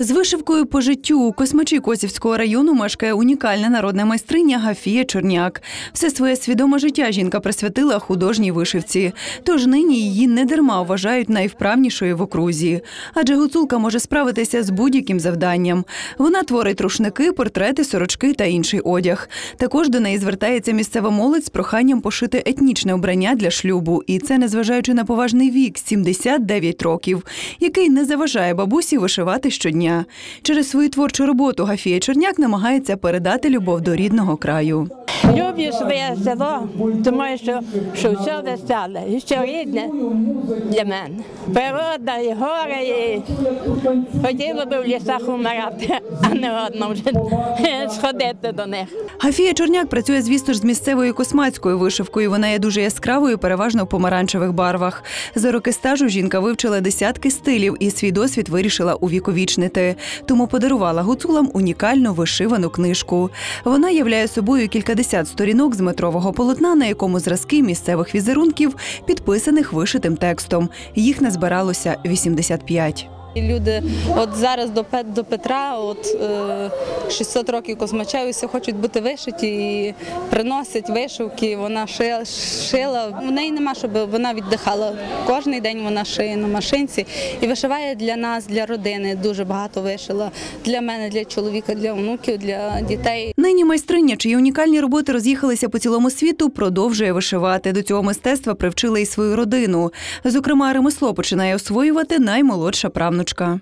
З вишивкою по життю у космачі Косівського району мешкає унікальна народна майстриня Гафія Чорняк. Все своє свідоме життя жінка присвятила художній вишивці. Тож нині її не дарма вважають найвправнішою в окрузі. Адже гуцулка може справитися з будь-яким завданням. Вона творить рушники, портрети, сорочки та інший одяг. Також до неї звертається місцева молодь з проханням пошити етнічне обрання для шлюбу. І це незважаючи на поважний вік 79 років, який не заважає бабусі вишивати щодня. Через свою творчу роботу Гафія Черняк намагається передати любов до рідного краю. Люблю своє село, тому що, що все веселе, і що рідне для мене. Природа, і гори, і хотіла би в лісах умирати, а не одно вже сходити до них. Гафія Чорняк працює, звісно ж, з місцевою космацькою вишивкою. Вона є дуже яскравою, переважно в помаранчевих барвах. За роки стажу жінка вивчила десятки стилів і свій досвід вирішила увіковічнити. Тому подарувала гуцулам унікальну вишивану книжку. Вона являє собою кількадесят сторінок з метрового полотна, на якому зразки місцевих візерунків підписаних вишитим текстом. Їх назбиралося 85. Люди от зараз до до Петра, от е, 600 років космачевися, хочуть бути вишиті і приносять вишивки. Вона шила. В неї нема, щоб вона віддихала. Кожний день вона шиє на машинці і вишиває для нас, для родини. Дуже багато вишила для мене, для чоловіка, для онуків, для дітей. Нині майстриня, чиї унікальні роботи роз'їхалися по цілому світу, продовжує вишивати. До цього мистецтва привчила і свою родину. Зокрема, ремесло починає освоювати наймолодша правнучка.